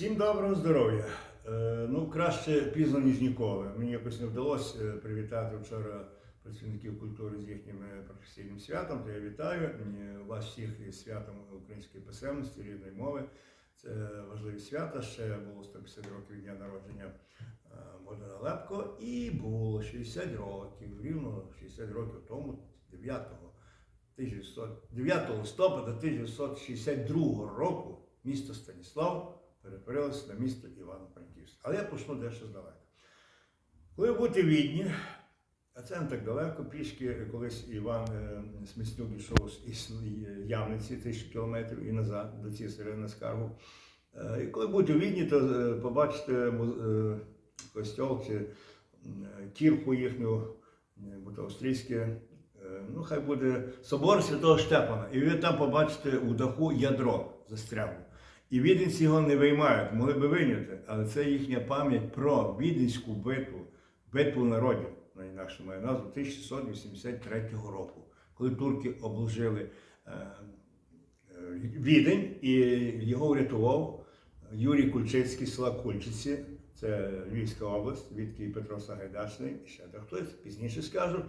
Всім доброго здоров'я. Е, Ну, краще пізно, ніж ніколи. Мені якось не вдалося е, привітати вчора працівників культури з їхнім е, професійним святом, то я вітаю вас всіх із святом української писемності, рідної мови. Це важливі свята. Ще було 150 років дня народження Богдана Лепко, і було 60 років, рівно 60 років тому, 9 1900 9 листопада 1962 року місто Станіслав перетворилося на місто Івано-Франківськ. Але я почну дещо здалека. Коли бути в Відні, а це не так далеко, пішки колись Іван е, Сміснюк йшов із Ямниці тисячу кілометрів і назад до цієї на скаргу. Е, І коли будете у Відні, то е, побачите костьол чи кірку їхню, бо то австрійське, ну хай буде собор Святого Штепана. І ви там побачите у даху ядро застрягло. І віденці його не виймають, могли би вийняти, але це їхня пам'ять про віденську битву, битву народів, на інакше має назву 1683 року, коли турки обложили е, е, Відень і його врятував Юрій Кульчицький села Кульчиці, це Львівська область, відки Петро Сагайдачний, і ще хтось, пізніше скажу.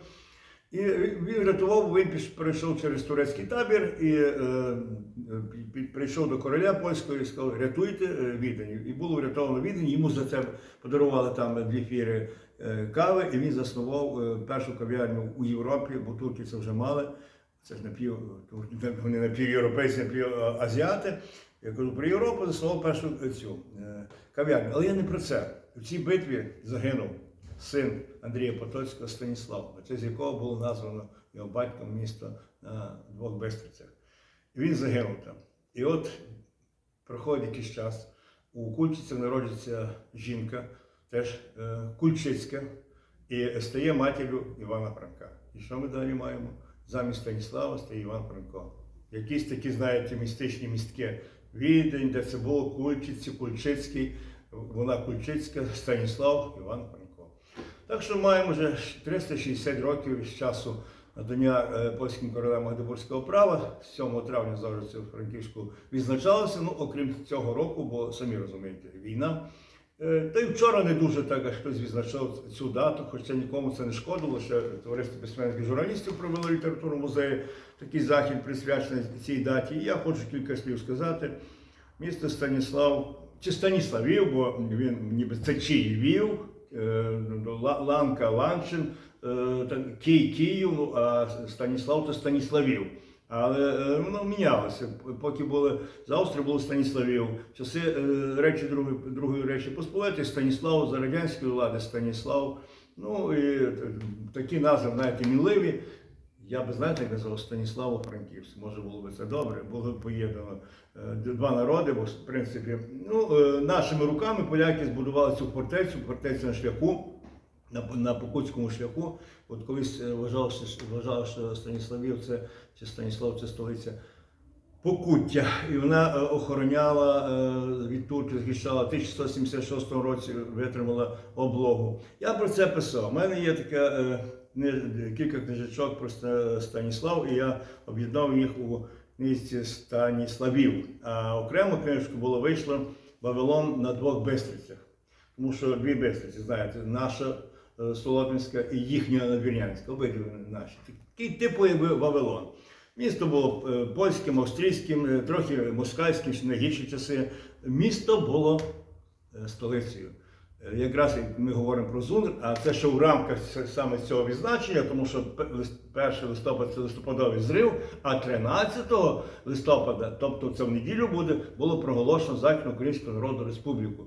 І він врятував, він перейшов через турецький табір і е, пі- прийшов до короля польського і сказав, рятуйте е, Відень. І було врятовано Відень, йому за це подарували там дві фіри е, кави, і він заснував е, першу кав'ярню у Європі, бо турки це вже мали. Це ж напів, вони напівєвропейці, напівазіати. Я кажу про Європу, заснував першу е, цю е, кав'ярню. Але я не про це. В цій битві загинув син Андрія Потоцького Станіслав, честь якого було названо його батьком місто на двох Бистрицях. І він загинув там. І от проходить якийсь час. У Кульчиці народжується жінка, теж е, Кульчицька, і стає матір'ю Івана Франка. І що ми далі маємо? Замість Станіслава стає Іван Франко. Якісь такі, знаєте, містичні містки. Відень, де це було Кульчиці, Кульчицький, вона Кульчицька, Станіслав, Іван Франко. Так що маємо вже 360 років з часу надання е, польським королем Магдебурзького права. 7 травня завжди це Франківську відзначалося. Ну, окрім цього року, бо самі розумієте, війна. Е, Та й вчора не дуже так аж хтось відзначав цю дату, хоча нікому це не шкодило. Ще товариство письменників журналістів провело літературу музею такий захід присвячений цій даті. І я хочу кілька слів сказати. Місто Станіслав, чи Станіславів, бо він ніби це чий Ла- Ланка Ланчин, е, Київ, ну, а Станіслав то Станіславів. Але е, воно мінялося. Поки були з Австрії було Станіславів. Часи е, речі Другої, Другої Речі Посполити, Станіслав, за радянської влади Станіслав. Ну і е, такі назви, знаєте, мінливі. Я би знаєте, як назвав Станіславу Франківськ. Може було б це добре, було б поєднано е, два народи, бо в принципі, ну, е, нашими руками поляки збудували цю фортецю, фортецю на шляху, на, на Покутському шляху. От колись е, вважав, що, що Станіславів це чи Станіслав це столиця Покуття. І вона охороняла від турків, захищала в 1176 році, витримала облогу. Я про це писав. У мене є така кілька книжечок про Станіслав, і я об'єднав їх у книжці Станіславів. А окремо книжку було вийшло Вавилон на двох бистрицях. Тому що дві бистриці, знаєте, наша е, Солотинська і їхня надвірнянська, обидві наші. Такий типу, якби Вавилон. Місто було е, польським, австрійським, е, трохи москальським, ще на гірші часи. Місто було столицею. Е, Якраз ми говоримо про Зундр, а це ще в рамках саме цього відзначення, тому що 1 листопад це листопадовий зрив, а 13 листопада, тобто це в неділю буде, було проголошено Західноукраїнську Народну Республіку.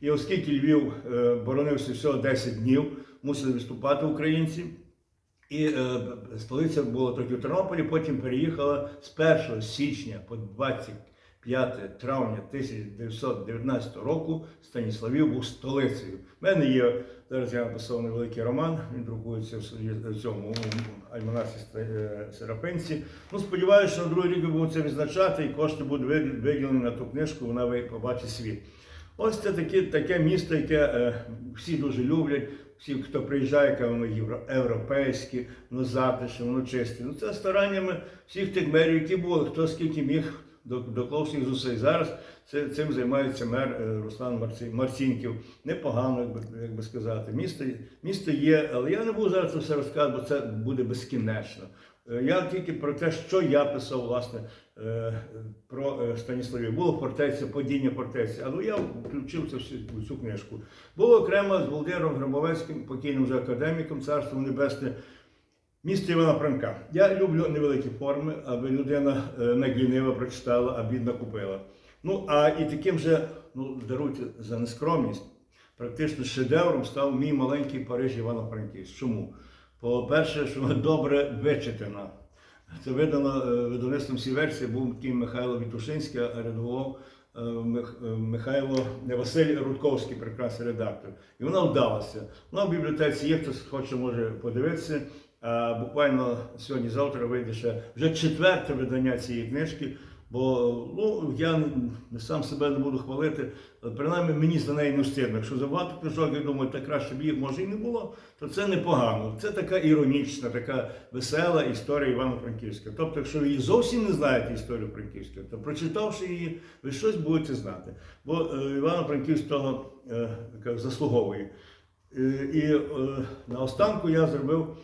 І оскільки Львів е, боронився всього 10 днів, мусили виступати українці. І е, столиця була тоді в Тернополі, потім переїхала з 1 січня по 25 травня 1919 року Станіславів був столицею. У мене є, зараз я написав невеликий роман, він друкується в цьому альманасі е, Серапинці. Ну, сподіваюся, що на другий рік ви це відзначати і кошти будуть виділені на ту книжку, вона побачить світ. Ось це таке, таке місто, яке е, всі дуже люблять. Всі, хто приїжджає, каже, воно євро, європейське, воно затишне, воно чисте. Ну це стараннями всіх тих мерів, які були, хто скільки міг до- доклав всіх зусиль. Зараз цим займається мер е, Руслан Марці- Марцінків. Непогано, як би, як би сказати. Місто, місто є, але я не буду зараз це все розказувати, бо це буде безкінечно. Е, Я тільки про те, що я писав, власне, е, про Станіславів. Було фортеця, падіння фортеці, але я включив це цю книжку. Було окремо з Володимиром Гробовецьким, покійним вже академіком, царство небесне. Місто Івана Франка. Я люблю невеликі форми, аби людина е, не прочитала, а бідна купила. Ну, а і таким же, ну, даруйте за нескромність, практично шедевром став мій маленький Париж Івано-Франківськ. Чому? По-перше, що добре вичитана. Це видано е, видавництвом всі був такий Михайло Вітушинський, а редагував е, Мих- Михайло Василь Рудковський, прекрасний редактор. І вона вдалася. Ну, в бібліотеці є, хтось хоче може подивитися. Буквально сьогодні-завтра вийде ще вже четверте видання цієї книжки. Бо ну, я сам себе не буду хвалити, принаймні мені за неї не встидно. Якщо за багато книжок, я думаю, так краще б їх може і не було, то це непогано. Це така іронічна, така весела історія Івано-Франківська. Тобто, якщо ви зовсім не знаєте історію Франківська, то прочитавши її, ви щось будете знати. Бо е, Івано-Франківськ того е, заслуговує. Е, І е, наостанку я зробив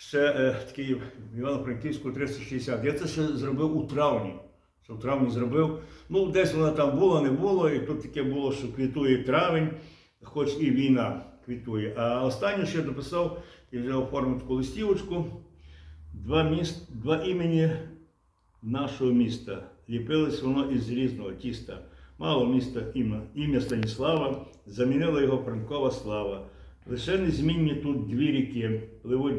ще е, такий в Івано-Франківську 360. Я це ще зробив у травні. Що в травні зробив. Ну, десь вона там була, не було, і тут таке було, що квітує травень, хоч і війна квітує. А останнє ще дописав і вже оформив таку листівочку. Два, міст, два імені нашого міста. Ліпилось воно із різного тіста. Мало міста ім'я, ім'я Станіслава, замінила його Франкова слава. Лише незмінні тут дві ріки, пливуть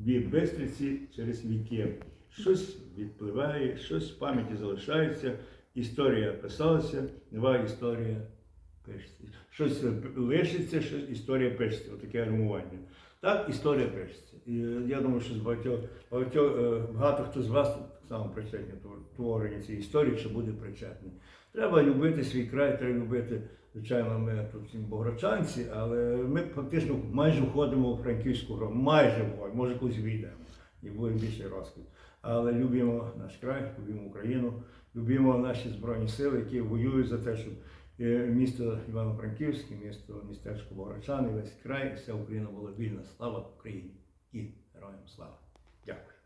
дві бистриці через віки. Щось відпливає, щось в пам'яті залишається. Історія писалася, нова історія пишеться. Щось лишиться, щось історія пишеться. Отаке армування. Так, історія пишеться. І я думаю, що з багатьох, багатьох, е, багато хто з вас так причетні творення цієї історії, чи буде причетний. Треба любити свій край, треба любити, звичайно, ми тут всі богородчанці, але ми фактично майже входимо у франківську громаду, майже входимо, може колись війдемо і буде більше розквіт. Але любимо наш край, любимо Україну, любимо наші збройні сили, які воюють за те, щоб е, місто Івано-Франківське, місто містечко Богородчани, весь край, вся Україна була вільна. Слава Україні і героям слава! Дякую.